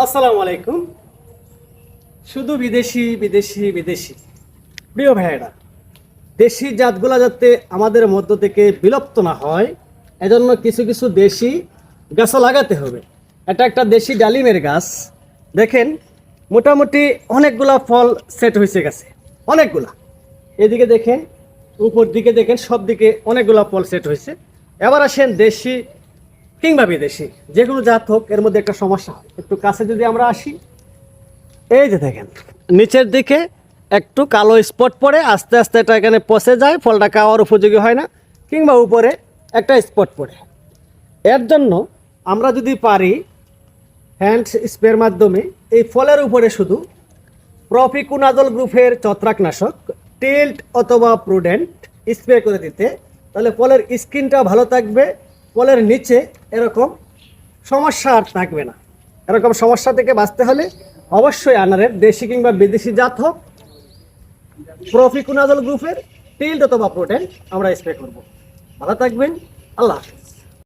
আসসালামু আলাইকুম। শুধু বিদেশি বিদেশি বিদেশি। প্রিয় ভাইয়েরা, দেশি জাতগুলা যাতে আমাদের মধ্য থেকে বিলুপ্ত না হয়, এজন্য কিছু কিছু দেশি গাছও লাগাতে হবে। এটা একটা দেশি ডালিমের গাছ। দেখেন, মোটামুটি অনেকগুলা ফল সেট হয়েছে গেছে। অনেকগুলা। এদিকে দেখেন, উপর দিকে দেখেন সব দিকে অনেকগুলা ফল সেট হয়েছে। এবার আসেন দেশি কিংবা বিদেশি যে কোনো জাত হোক, এর মধ্যে একটা সমস্যা। হয় একটু কাছে যদি আমরা আসি, এই যে দেখেন, নিচের দিকে একটু কালো স্পট পড়ে, আস্তে আস্তে এটা এখানে পচে যায়, ফলটা খাওয়ার উপযোগী হয় না, কিংবা উপরে একটা স্পট পড়ে। এর জন্য আমরা যদি পারি হ্যান্ড স্প্রের মাধ্যমে, এই ফলের উপরে শুধু প্রফিকুনাজল গ্রুপের ছত্রাকনাশক টিল্ট অথবা প্রুডেন্ট স্প্রে করে দিতে, তাহলে ফলের স্কিনটা ভালো থাকবে ফলের নিচে এরকম সমস্যা আর থাকবে না। এরকম সমস্যা থেকে বাঁচতে হলে অবশ্যই আনারের দেশি কিংবা বিদেশি জাত হোক, প্রফিকুনাজল গ্রুপের টিল্ট অথবা প্রোটেন আমরা স্প্রে করব। ভালো থাকবেন, আল্লাহ হাফিজ।